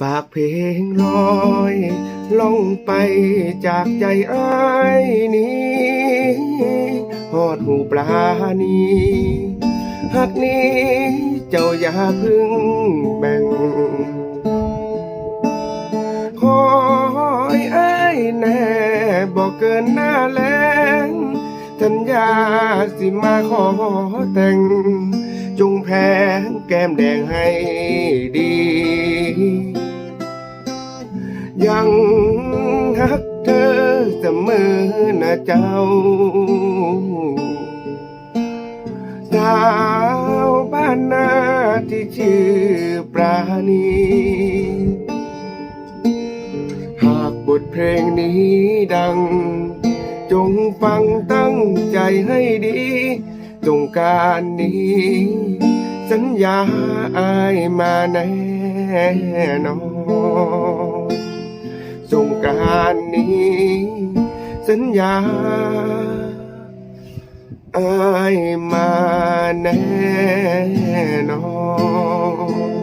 ฝากเพลงลอยล่องไปจากใจอ้ายนี้ฮอดหูปลานีหักนี้เจ้าอย่าพึ่งแบ่งคอยไอ้ายแน่บอกเกินหน้าแรงทัญญาสิมาขอแต่งจงแพงแก้มแดงให้ดี ยังฮักเธอเสมอนะเจ้า สาวบ้านนาที่ชื่อปราณีหากบทเพลงนี้ดัง จงฟังตั้งใจให้ดีตรงการนี้ สัญญาอายมาแน่นอนันนี้ สัญญาอายมาแน่นอน